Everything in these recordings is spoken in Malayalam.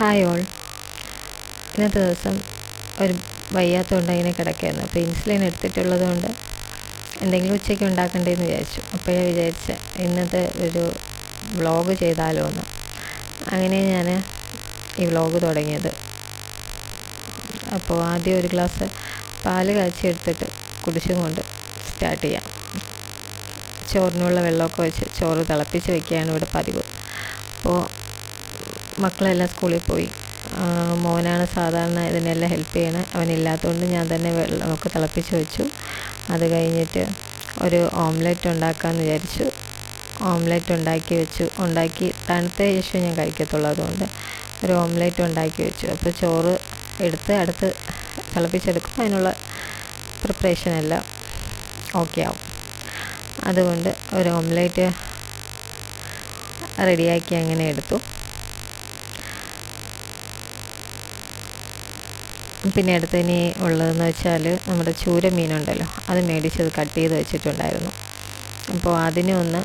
Hi all. ഇന്നത്തെ ദിവസം ഒരു വയ്യാത്തതുകൊണ്ട് ഇങ്ങനെ കിടക്കായിരുന്നു. അപ്പോൾ ഇൻസുലിൻ എടുത്തിട്ടുള്ളത് കൊണ്ട് എന്തെങ്കിലും ഉച്ചയ്ക്ക് ഉണ്ടാക്കണ്ടേന്ന് വിചാരിച്ചു. അപ്പോഴേ വിചാരിച്ച ഇന്നത്തെ ഒരു വ്ളോഗ് ചെയ്താലോ എന്ന്. അങ്ങനെ ഞാൻ ഈ വ്ളോഗ് തുടങ്ങിയത്. അപ്പോൾ ആദ്യം ഒരു ഗ്ലാസ് പാൽ കാച്ചി എടുത്തിട്ട് കുടിച്ചും കൊണ്ട് സ്റ്റാർട്ട് ചെയ്യാം. ചോറിനുള്ള വെള്ളമൊക്കെ വെച്ച് ചോറ് തിളപ്പിച്ച് വെക്കുകയാണ് ഇവിടെ പതിവ്. അപ്പോൾ മക്കളെല്ലാം സ്കൂളിൽ പോയി. മോനാണ് സാധാരണ ഇതിനെല്ലാം ഹെൽപ്പ് ചെയ്യണത് അവനില്ലാത്തതുകൊണ്ട് ഞാൻ തന്നെ വെള്ളമൊക്കെ തിളപ്പിച്ച് വെച്ചു. അത് കഴിഞ്ഞിട്ട് ഒരു ഓംലെറ്റ് ഉണ്ടാക്കാമെന്ന് വിചാരിച്ചു. ഓംലെറ്റ് ഉണ്ടാക്കി വെച്ചു. ഉണ്ടാക്കി തണുത്ത ശേഷം ഞാൻ കഴിക്കത്തുള്ളൂ അതുകൊണ്ട്. ഒരു ഓംലെറ്റ് ഉണ്ടാക്കി വെച്ചു. അപ്പോൾ ചോറ് എടുത്ത് അടുത്ത് തിളപ്പിച്ചെടുക്കുമ്പോൾ അതിനുള്ള പ്രിപ്പറേഷൻ എല്ലാം ഓക്കെ ആവും. അതുകൊണ്ട് ഒരു ഓംലെറ്റ് റെഡിയാക്കി അങ്ങനെ എടുത്തു. പിന്നെ അടുത്ത് ഇനി ഉള്ളതെന്ന് വെച്ചാൽ നമ്മുടെ ചൂര മീനുണ്ടല്ലോ അത് മേടിച്ചത് കട്ട് ചെയ്ത് വെച്ചിട്ടുണ്ടായിരുന്നു. അപ്പോൾ അതിനെ ഒന്ന്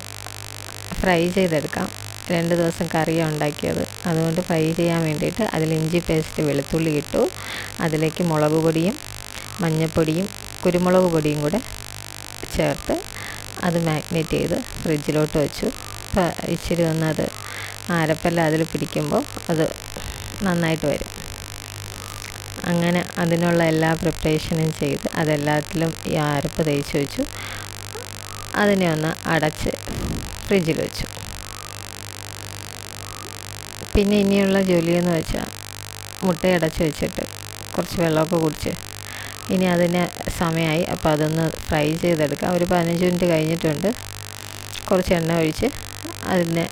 ഫ്രൈ ചെയ്തെടുക്കാം. രണ്ട് ദിവസം കറിയാണ് ഉണ്ടാക്കിയത്. അതുകൊണ്ട് ഫ്രൈ ചെയ്യാൻ വേണ്ടിയിട്ട് അതിൽ ഇഞ്ചി പേസ്റ്റ് വെളുത്തുള്ളി ഇട്ടു. അതിലേക്ക് മുളക് പൊടിയും മഞ്ഞൾപ്പൊടിയും കുരുമുളക് പൊടിയും കൂടെ ചേർത്ത് അത് മാഗ്നേറ്റ് ചെയ്ത് ഫ്രിഡ്ജിലോട്ട് വെച്ചു. ഇച്ചിരി ഒന്ന് അത് ആരപ്പല്ല അതിൽ പിടിക്കുമ്പോൾ അത് നന്നായിട്ട് വരും. അങ്ങനെ അതിനുള്ള എല്ലാ പ്രിപ്പറേഷനും ചെയ്ത് അതെല്ലാത്തിലും ഈ അരപ്പ് തേച്ച് വെച്ചു. അതിനെ ഒന്ന് അടച്ച് ഫ്രിഡ്ജിൽ വെച്ചു. പിന്നെ ഇനിയുള്ള ജോലിയെന്ന് വെച്ചാൽ മുട്ട അടച്ച് വെച്ചിട്ട് കുറച്ച് വെള്ളമൊക്കെ കുടിച്ച് ഇനി അതിന് സമയമായി അപ്പോൾ അതൊന്ന് ഫ്രൈ ചെയ്തെടുക്കാം. ഒരു പതിനഞ്ച് മിനിറ്റ് കഴിഞ്ഞിട്ടുണ്ട്. കുറച്ച് എണ്ണ ഒഴിച്ച് അതിനെ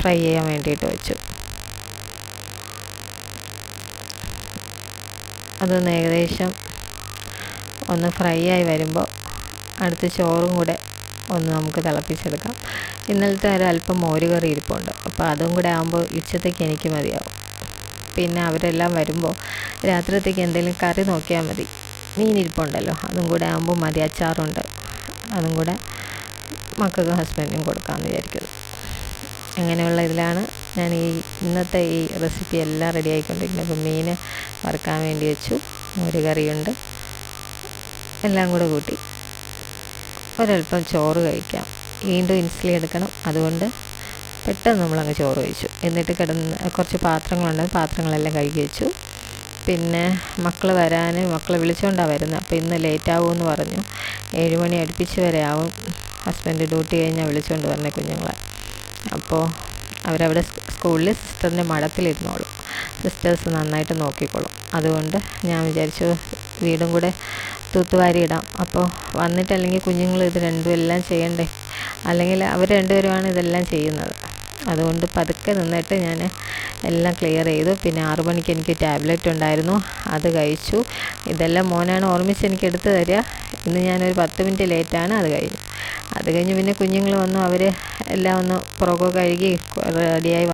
ഫ്രൈ ചെയ്യാൻ വേണ്ടിയിട്ട് വെച്ചു. അതൊന്ന് ഏകദേശം ഒന്ന് ഫ്രൈ ആയി വരുമ്പോൾ അടുത്ത ചോറും കൂടെ ഒന്ന് നമുക്ക് തിളപ്പിച്ചെടുക്കാം. ഇന്നലത്തെ ഒരല്പം മോര് കറി ഇരിപ്പുണ്ട്. അപ്പോൾ അതും കൂടെ ആകുമ്പോൾ ഉച്ചത്തേക്ക് എനിക്ക് മതിയാവും. പിന്നെ അവരെല്ലാം വരുമ്പോൾ രാത്രിത്തേക്ക് എന്തെങ്കിലും കറി നോക്കിയാൽ മതി. മീൻ ഇരിപ്പുണ്ടല്ലോ അതും കൂടെ ആകുമ്പോൾ മതി. അച്ചാറുണ്ട് അതും കൂടെ മക്കൾക്കും ഹസ്ബൻഡിനും കൊടുക്കാമെന്ന് വിചാരിക്കുന്നു. അങ്ങനെയുള്ള ഇതിലാണ് ഞാൻ ഈ ഇന്നത്തെ ഈ റെസിപ്പി എല്ലാം റെഡി ആയിക്കൊണ്ടിരിക്കുന്നത്. അപ്പോൾ മീൻ വറുക്കാൻ വേണ്ടി വെച്ചു. ഒരു കറിയുണ്ട്. എല്ലാം കൂടെ കൂട്ടി ഒരല്പം ചോറ് കഴിക്കാം. വീണ്ടും ഇൻസുലിൻ എടുക്കണം. അതുകൊണ്ട് പെട്ടെന്ന് നമ്മളങ്ങ് ചോറ് കഴിച്ചു. എന്നിട്ട് കിടന്ന് കുറച്ച് പാത്രങ്ങളുണ്ട്. പാത്രങ്ങളെല്ലാം കഴുകി വെച്ചു. പിന്നെ മക്കൾ വരാൻ മക്കളെ വിളിച്ചുകൊണ്ടാണ് വരുന്നത് അപ്പോൾ ഇന്ന് ലേറ്റ് ആവുമെന്ന് പറഞ്ഞു. ഏഴുമണി അടുപ്പിച്ച് വരെ ആവും. ഹസ്ബൻഡ് ഡ്യൂട്ടി കഴിഞ്ഞാൽ വിളിച്ചുകൊണ്ട് വരണേ കുഞ്ഞുങ്ങളെ. അപ്പോൾ അവരവിടെ സ്കൂളിൽ സിസ്റ്ററിന്റെ മഠത്തിലിരുന്നോളും. സിസ്റ്റേഴ്സ് നന്നായിട്ട് നോക്കിക്കോളും. അതുകൊണ്ട് ഞാൻ വിചാരിച്ചു വീടും കൂടെ തൂത്തുവാരി ഇടാം അപ്പോൾ വന്നിട്ടല്ലെങ്കിൽ കുഞ്ഞുങ്ങൾ ഇത് രണ്ടും എല്ലാം ചെയ്യണ്ടേ? അല്ലെങ്കിൽ അവർ രണ്ടുപേരുമാണ് ഇതെല്ലാം ചെയ്യുന്നത്. അതുകൊണ്ട് പതുക്കെ നിന്നിട്ട് ഞാൻ എല്ലാം ക്ലിയർ ചെയ്തു. പിന്നെ ആറു മണിക്ക് എനിക്ക് ടാബ്ലറ്റ് ഉണ്ടായിരുന്നു. അത് കഴിച്ചു. ഇതെല്ലാം മോനാണ് ഓർമ്മിച്ച് എനിക്ക് എടുത്തു തരിക. ഇന്ന് ഞാനൊരു പത്ത് മിനിറ്റ് ലേറ്റാണ് അത് കഴിഞ്ഞു അത് കഴിഞ്ഞ് പിന്നെ കുഞ്ഞുങ്ങൾ വന്നു അവർ എല്ലാം ഒന്ന് പുറകോ കഴുകി റെഡിയായി